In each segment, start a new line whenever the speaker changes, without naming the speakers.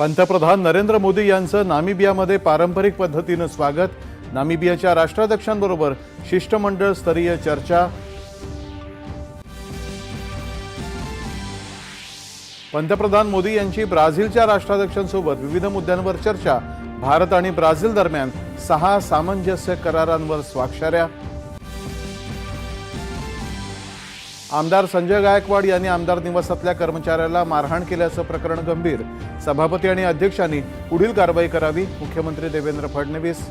पंतप्रधान नरेंद्र मोदी यांचं नामिबियामध्ये पारंपरिक पद्धतीनं स्वागत. नामिबियाच्या राष्ट्राध्यक्षांबरोबर शिष्टमंडळ स्तरीय चर्चा. पंतप्रधान मोदी यांची ब्राझीलच्या राष्ट्राध्यक्षांसोबत विविध मुद्द्यांवर चर्चा. भारत आणि ब्राझील दरम्यान सहा सामंजस्य करारांवर स्वाक्षऱ्या. आमदार संजय गायकवाड यांनी आमदार निवासातल्या कर्मचाऱ्याला मारहाण केल्याचं प्रकरण गंभीर. सभापती आणि अध्यक्षांनी पुढील कारवाई करावी. मुख्यमंत्री देवेंद्र फडणवीस.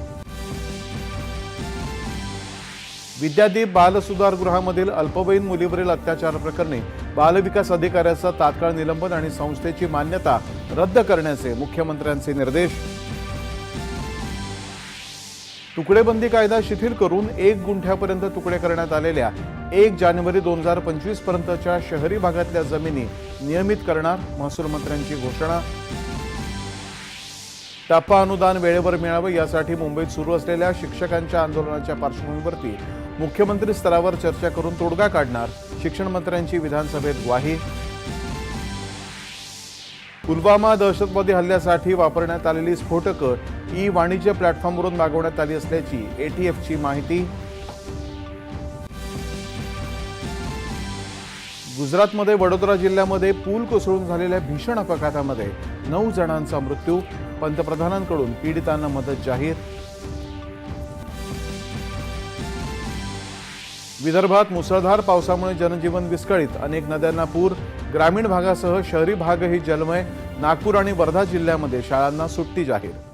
विद्यादीप बालसुधारगृहामधील अल्पवयीन मुलीवरील अत्याचार प्रकरणी बालविकास अधिकाऱ्याचं तात्काळ निलंबन आणि संस्थेची मान्यता रद्द करण्याचे मुख्यमंत्र्यांचे निर्देश. तुकडेबंदी कायदा शिथिल करून एक गुंठ्यापर्यंत तुकडे करण्यात आलेल्या एक जानेवारी दोन हजार पंचवीस पर्यंतच्या शहरी भागातल्या जमिनी नियमित करणार महसूल मंत्र्यांची घोषणा. टप्पा अनुदान वेळेवर मिळावं यासाठी मुंबईत सुरू असलेल्या शिक्षकांच्या आंदोलनाच्या पार्श्वभूमीवरती मुख्यमंत्री स्तरावर चर्चा करून तोडगा काढणार शिक्षण मंत्र्यांची विधानसभेत ग्वाही. पुलवामा दहशतवादी हल्ल्यासाठी वापरण्यात आलेली स्फोटकं ई वाणिज्य प्लॅटफॉर्मवरून मागवण्यात आली असल्याची एटीएफची माहिती. गुजरातमध्ये वडोदरा जिल्ह्यामध्ये पूल कोसळून झालेल्या भीषण अपघातामध्ये नऊ जणांचा मृत्यू. पंतप्रधानांकडून पीडितांना मदत जाहीर. विदर्भात मुसळधार पावसामुळे जनजीवन विस्कळीत. अनेक नद्यांना पूर. ग्रामीण भागासह शहरी भागही जलमय. नागपूर आणि वर्धा जिल्ह्यामध्ये शाळांना सुट्टी जाहीर.